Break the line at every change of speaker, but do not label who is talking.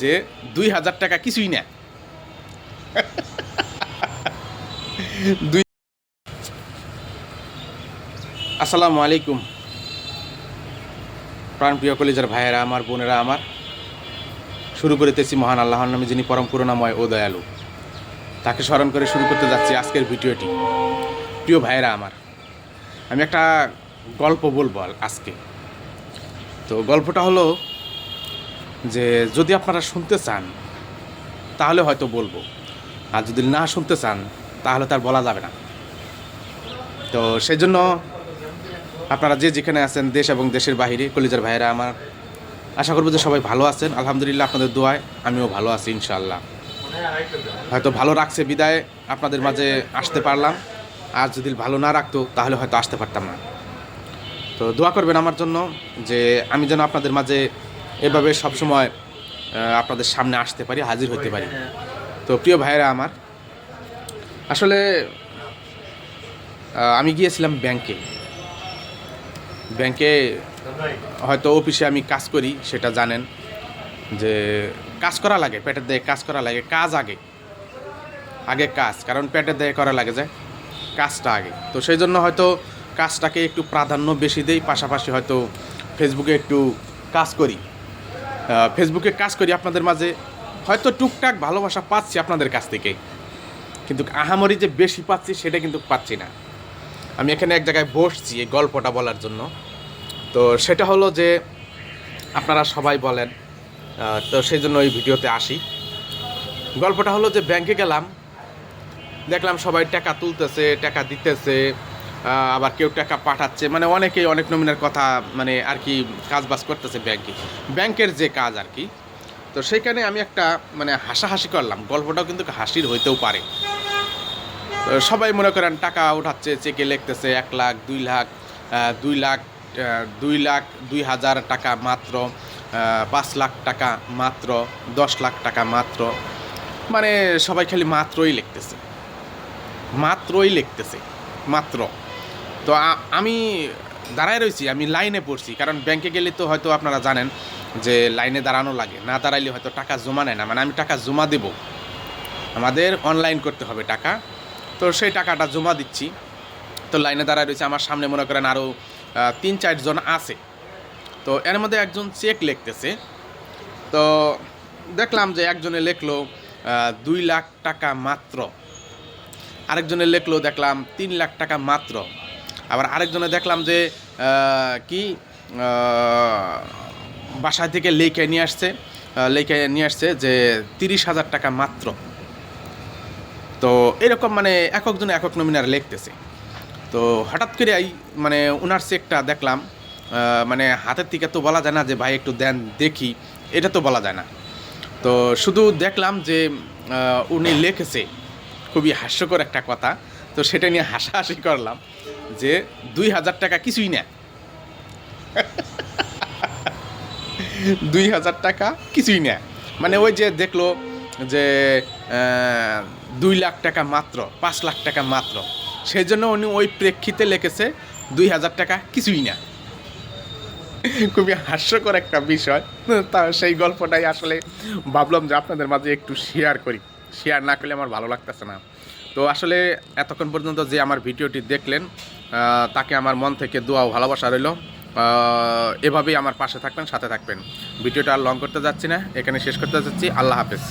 যে দুই হাজার টাকা কিছুই না আসসালামু আলাইকুম। প্রাণপ্রিয় কলেজের ভাইয়েরা, আমার বোনেরা, আমার। শুরু করিতেছি মহান আল্লাহর নামে, যিনি পরম করুণাময় ও দয়ালু। তাকে স্মরণ করে শুরু করতে যাচ্ছি আজকের ভিডিওটি। প্রিয় ভাইয়েরা, আমার। আমি একটা গল্প বলব আজকে। তো গল্পটা হলো যে যদি আপনারা শুনতে চান, তাহলে হয়তো বলব। আর যদি না শুনতে চান, তাহলে তার বলা যাবে না। তো সেই জন্য আপনারা যে যেখানে আছেন, দেশ এবং দেশের বাইরে কলিজার ভাইয়েরা আমার, আশা করব যে সবাই ভালো আছেন। আলহামদুলিল্লাহ আপনাদের দোয়ায় আমিও ভালো আছি, ইনশাআল্লাহ। হয়তো ভালো রাখছে, বিদায় আপনাদের মাঝে আসতে পারলাম। আর যদি ভালো না রাখতো, তাহলে হয়তো আসতে পারতাম না। তো দোয়া করবেন আমার জন্য যে আমি যেন আপনাদের মাঝে এভাবে সবসময় আপনাদের সামনে আসতে পারি, হাজির হতে পারি। তো প্রিয় ভাইয়েরা আমার, আসলে আমি গিয়েছিলাম ব্যাংকে। ব্যাংকে হয়তো অফিসে আমি কাজ করি, সেটা জানেন যে কাজ করা লাগে, পেটের দিয়ে কাজ করা লাগে, কাজ আগে। আগে কাজ, কারণ পেটের দিয়ে করা লাগে যায় কাজটা আগে। তো সেই জন্য হয়তো কাজটাকে একটু প্রাধান্য বেশি দেই, পাশাপাশি হয়তো ফেসবুকে একটু কাজ করি। ফেসবুকে কাজ করি আপনাদের মাঝে। হয়তো টুকটাক ভালোবাসা পাচ্ছি আপনাদের কাছ থেকে। কিন্তু আহামরি যে বেশি পাচ্ছি সেটা কিন্তু পাচ্ছি না। আমি এখানে এক জায়গায় বসছি এই গল্পটা বলার জন্য। তো সেটা হলো যে, আপনারা সবাই বলেন তো সেই জন্য ওই ভিডিওতে আসি। গল্পটা হলো যে, ব্যাংকে গেলাম। দেখলাম সবাই টাকা তুলতেছে, টাকা দিতেছে। আবার কেউ টাকা পাঠাচ্ছে। মানে অনেকেই অনেক নমিনার কথা মানে আর কি কাজ বাজ করতেছে ব্যাংকে। ব্যাংকের যে কাজ আর কি। তো সেইখানে আমি একটা মানে হাসাহাসি করলাম। গল্পটাও কিন্তু হাসির হইতেও পারে। সবাই মনে করেন টাকা উঠাচ্ছে, চেকে লিখতেছে এক লাখ, দুই লাখ দুই লাখ দুই লাখ, দুই হাজার টাকা মাত্র পাঁচ লাখ টাকা মাত্র, দশ লাখ টাকা মাত্র। মানে সবাই খালি মাত্রই লিখতেছে। মাত্রই লিখতেছে। মাত্র। তো আমি দাঁড়ায় রয়েছি আমি লাইনে পড়ছি, কারণ ব্যাংকে গেলে তো হয়তো আপনারা জানেন যে লাইনে দাঁড়ানো লাগে, না দাঁড়াইলে হয়তো টাকা জমা নেয় না মানে আমি টাকা জমা দেব। আমাদের অনলাইন করতে হবে টাকা, তো সেই টাকাটা জমা দিচ্ছি। তো লাইনে দাঁড়ায় রয়েছে, আমার সামনে মনে করেন আরও তিন চারজন আছে। তো এর মধ্যে একজন চেক লিখতেছে। তো দেখলাম যে একজনে লিখলো দুই লাখ টাকা মাত্র। আরেকজনে লিখলো, দেখলাম তিন লাখ টাকা মাত্র। আবার আরেকজনে দেখলাম যে কি বাসা থেকে লেখে নিয়ে আসছে লেখে নিয়ে আসছে যে তিরিশ হাজার টাকা মাত্র। তো এরকম মানে এককজনে একক নমিনার লিখতেছে। তো হঠাৎ করে এই মানে ওনার চেকটা দেখলাম মানে হাতের থেকে তো বলা যায় না যে, ভাই, একটু দেন, দেখি। এটা তো বলা যায় না। তো শুধু দেখলাম যে উনি লিখেছে, খুবই হাস্যকর একটা কথা। তো সেটা নিয়ে হাসাহাসি করলাম। যে দুই হাজার টাকা কিছুই না দুই হাজার টাকা কিছুই না মানে ওই যে দেখল যে দুই লাখ টাকা মাত্র, পাঁচ লাখ টাকা মাত্র। সেই জন্য উনি ওই প্রেক্ষিতে লিখেছে, দুই হাজার টাকা কিছুই না খুবই হাস্যকর একটা বিষয়। তা সেই গল্পটাই আসলে ভাবলাম যে আপনাদের মাঝে একটু শেয়ার করি। শেয়ার না করলে আমার ভালো লাগতেছে না। তো আসলে এতক্ষণ পর্যন্ত যে আমার ভিডিওটি দেখলেন তাকে আমার মন থেকে দোয়া ও ভালোবাসা রইল। এভাবেই আমার পাশে থাকবেন, সাথে থাকবেন। ভিডিওটা আর লং করতে যাচ্ছি না, এখানে শেষ করতে যাচ্ছি। আল্লাহ হাফেজ।